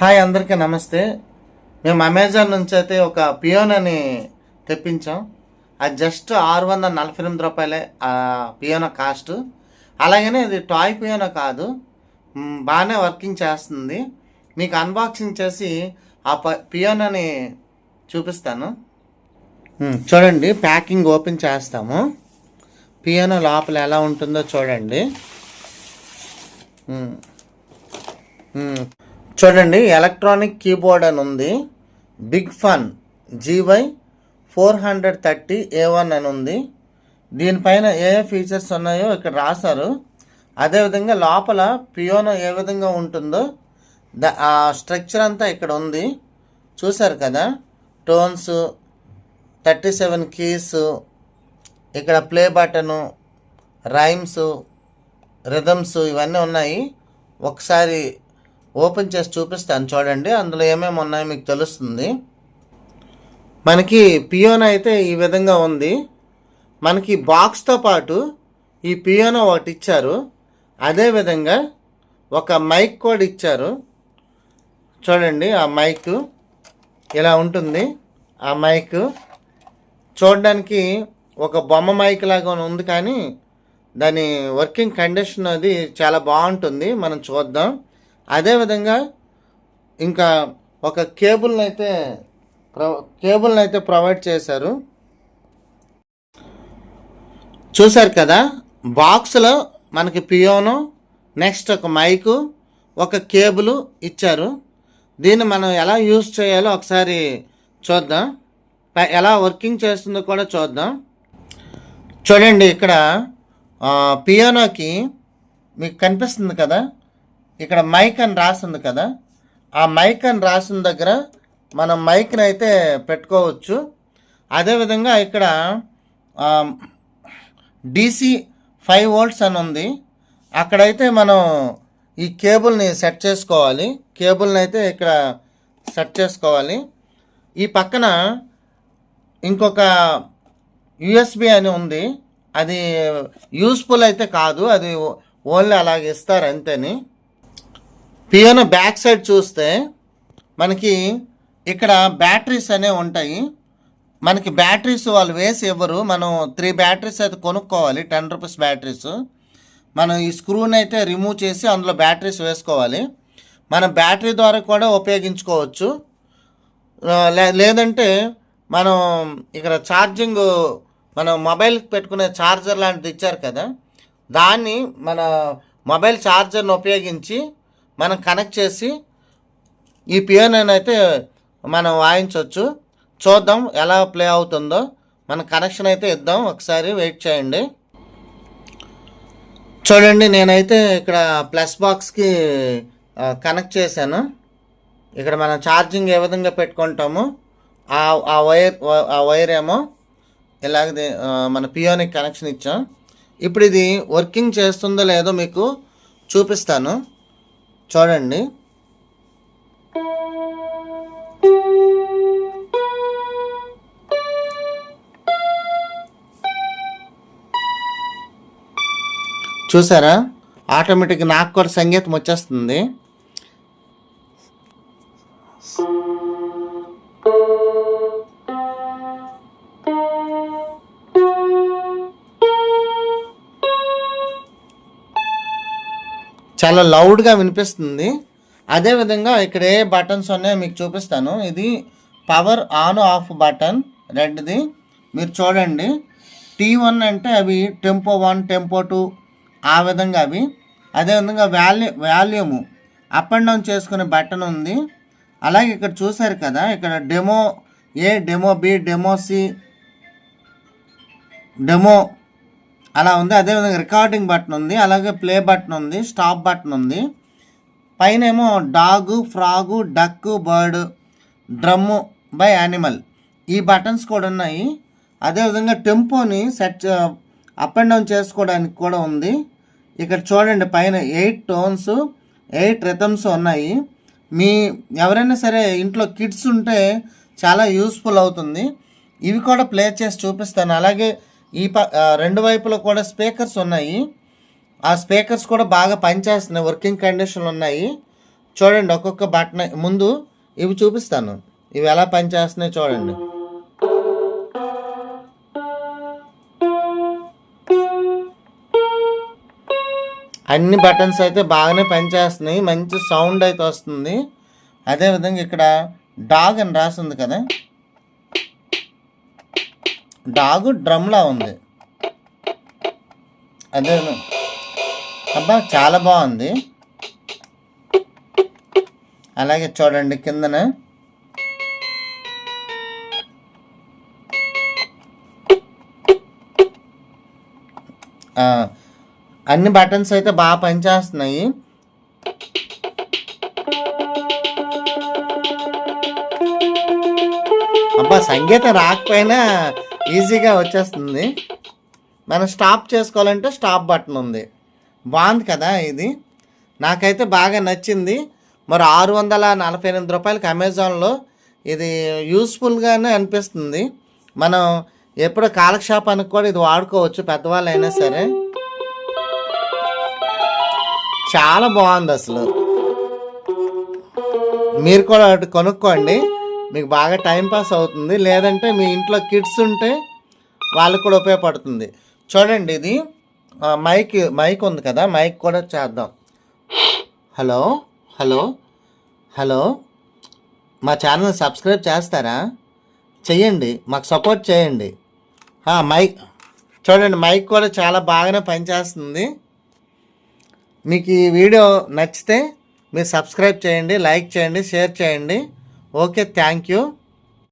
Hi అందరికీ నమస్తే. మేము అమెజాన్ నుంచి అయితే ఒక పియోన్ అని తెప్పించాం. అది జస్ట్ ఆరు వందల నలభై ఎనిమిది రూపాయలే ఆ పియోనో కాస్ట్. అలాగనే ఇది టాయ్ పియోనో కాదు. బాగానే వర్కింగ్ చేస్తుంది. మీకు అన్బాక్సింగ్ చేసి ఆ ప పియోనోని చూపిస్తాను. చూడండి ప్యాకింగ్ ఓపెన్ చేస్తాము. పియోనో లోపల ఎలా ఉంటుందో చూడండి. చూడండి ఎలక్ట్రానిక్ కీబోర్డ్ అని ఉంది. Big fun GY four hundred thirty A one అని ఉంది. దీనిపైన ఏ ఏ ఫీచర్స్ ఉన్నాయో ఇక్కడ రాశారు. అదేవిధంగా లోపల పియోనో ఏ విధంగా ఉంటుందో ద ఆ స్ట్రక్చర్ అంతా ఇక్కడ ఉంది. చూశారు కదా? టోన్స్ థర్టీ సెవెన్ కీస్ ఇక్కడ ప్లే బటను రైమ్స్ రిథమ్స్ ఇవన్నీ ఉన్నాయి. ఒకసారి ఓపెన్ చేసి చూపిస్తాను చూడండి. అందులో ఏమేమి ఉన్నాయో మీకు తెలుస్తుంది. మనకి పియోనో అయితే ఈ విధంగా ఉంది. మనకి బాక్స్తో పాటు ఈ పియోనో ఒకటి ఇచ్చారు. అదేవిధంగా ఒక మైక్ కూడా ఇచ్చారు. చూడండి ఆ మైక్ ఇలా ఉంటుంది. ఆ మైక్ చూడడానికి ఒక బొమ్మ మైక్ లాగా ఉంది కానీ దాని వర్కింగ్ కండిషన్ అది చాలా బాగుంటుంది. మనం చూద్దాం. అదేవిధంగా ఇంకా ఒక కేబుల్ని అయితే ప్రొ కేబుల్ని అయితే ప్రొవైడ్ చేశారు. చూశారు కదా బాక్స్లో మనకి పియోను నెక్స్ట్ ఒక మైకు ఒక కేబుల్ ఇచ్చారు. దీన్ని మనం ఎలా యూజ్ చేయాలో ఒకసారి చూద్దాం. ఎలా వర్కింగ్ చేస్తుందో కూడా చూద్దాం. చూడండి ఇక్కడ పియోనోకి పియానోకి మీకు కనిపిస్తుంది కదా ఇక్కడ మైక్ అని రాసింది కదా ఆ మైక్ అని రాసిన దగ్గర మనం మైక్ని అయితే పెట్టుకోవచ్చు. అదేవిధంగా ఇక్కడ డీసీ ఫైవ్ వోల్ట్స్ అని ఉంది. అక్కడైతే మనం ఈ కేబుల్ని సెట్ చేసుకోవాలి. కేబుల్ని అయితే ఇక్కడ సెట్ చేసుకోవాలి. ఈ పక్కన ఇంకొక యుఎస్బి అని ఉంది. అది యూస్ఫుల్ అయితే కాదు. అది ఓన్లీ అలాగే ఇస్తారు అంతేని. పియానో బ్యాక్ సైడ్ చూస్తే మనకి ఇక్కడ బ్యాటరీస్ అనేవి ఉంటాయి. మనకి బ్యాటరీస్ వాళ్ళు వేసి ఇవ్వరు. మనం త్రీ బ్యాటరీస్ అయితే కొనుక్కోవాలి. Ten rupees batteries. మనం ఈ స్క్రూని అయితే రిమూవ్ చేసి అందులో బ్యాటరీస్ వేసుకోవాలి. మనం బ్యాటరీ ద్వారా కూడా ఉపయోగించుకోవచ్చు. లే- లేదంటే మనం ఇక్కడ ఛార్జింగ్ మనం మొబైల్కి పెట్టుకునే ఛార్జర్ లాంటిది ఇచ్చారు కదా. దాన్ని మన మొబైల్ ఛార్జర్ని ఉపయోగించి మనం కనెక్ట్ చేసి ఈ పియానోని అయితే మనం వాయించవచ్చు చూద్దాం ఎలా ప్లే అవుతుందో. మన కనెక్షన్ అయితే ఇద్దాం. ఒకసారి వెయిట్ చేయండి. చూడండి నేనైతే ఇక్కడ ప్లస్ బాక్స్కి కనెక్ట్ చేశాను. ఇక్కడ మనం ఛార్జింగ్ ఏ విధంగా పెట్టుకుంటామో ఆ ఆ వైర్ ఆ వైర్ ఏమో ఇలాగ మన పియోనికి కనెక్షన్ ఇచ్చాం. ఇప్పుడు ఇది వర్కింగ్ చేస్తుందో లేదో మీకు చూపిస్తాను. చూడండి. చూసారా? ఆటోమేటిక్ నాకు కూడా సంగీతం వచ్చేస్తుంది. చాలా లౌడ్గా వినిపిస్తుంది. అదేవిధంగా ఇక్కడ ఏ బటన్స్ ఉన్నాయో మీకు చూపిస్తాను. ఇది పవర్ ఆన్ ఆఫ్ బటన్ రెడ్ది. మీరు చూడండి. టీ వన్ అంటే అవి టెంపో వన్ టెంపో టూ ఆ విధంగా అవి. అదేవిధంగా value volume up and down చేసుకునే బటన్ ఉంది. అలాగే ఇక్కడ చూసారు కదా ఇక్కడ demo A demo B demo C demo అలా ఉంది. అదేవిధంగా రికార్డింగ్ బటన్ ఉంది. అలాగే ప్లే బటన్ ఉంది. స్టాప్ బటన్ ఉంది. పైన ఏమో dog frog duck bird drum by animal ఈ బటన్స్ కూడా ఉన్నాయి. అదేవిధంగా టెంపోని సెట్ అప్ అండ్ డౌన్ చేసుకోవడానికి కూడా ఉంది. ఇక్కడ చూడండి పైన ఎయిట్ టోన్స్ ఎయిట్ రిథమ్స్ ఉన్నాయి. మీ ఎవరైనా సరే ఇంట్లో కిడ్స్ ఉంటే చాలా యూస్ఫుల్ అవుతుంది. ఇవి కూడా ప్లే చేసి చూపిస్తాను. అలాగే ఈ ప రెండు వైపులో కూడా స్పీకర్స్ ఉన్నాయి. ఆ స్పీకర్స్ కూడా బాగా పనిచేస్తున్నాయి. వర్కింగ్ కండిషన్లు ఉన్నాయి. చూడండి ఒక్కొక్క బటన్ ముందు ఇవి చూపిస్తాను. ఇవి ఎలా పనిచేస్తున్నాయి చూడండి. అన్ని బటన్స్ అయితే బాగానే పనిచేస్తున్నాయి. మంచి సౌండ్ అయితే వస్తుంది. అదేవిధంగా ఇక్కడ డాగ్ అని రాసింది కదా. డాగు డ్రమ్లా ఉంది. అదే అబ్బా చాలా బాగుంది. అలాగే చూడండి కిందన. అన్ని బటన్స్ అయితే బాగా పనిచేస్తున్నాయి. అబ్బా సంగీతం రాకపోయినా ఈజీగా వచ్చేస్తుంది. మనం స్టాప్ చేసుకోవాలంటే స్టాప్ బటన్ ఉంది. బాగుంది కదా ఇది. నాకైతే బాగా నచ్చింది. మరి ఆరు వందల నలభై ఎనిమిది రూపాయలకి అమెజాన్లో ఇది యూస్ఫుల్గానే అనిపిస్తుంది. మనం ఎప్పుడు కాలక్షేపానికి కూడా ఇది వాడుకోవచ్చు పెద్దవాళ్ళు అయినా సరే. చాలా బాగుంది అసలు. మీరు కూడా ఒకటి కొనుక్కోండి. మీకు బాగా టైం పాస్ అవుతుంది. లేదంటే మీ ఇంట్లో కిడ్స్ ఉంటే వాళ్ళకు కూడా ఉపయోగపడుతుంది. చూడండి ఇది. మైక్ మైక్ ఉంది కదా. మైక్ కూడా చేద్దాం. హలో? హలో? హలో? మా ఛానల్ సబ్స్క్రైబ్ చేస్తారా? చెయ్యండి. మాకు సపోర్ట్ చేయండి. మైక్. చూడండి మైక్ కూడా చాలా బాగానే పనిచేస్తుంది. మీకు ఈ వీడియో నచ్చితే మీరు సబ్స్క్రైబ్ చేయండి లైక్ చేయండి షేర్ చేయండి. Okay thank you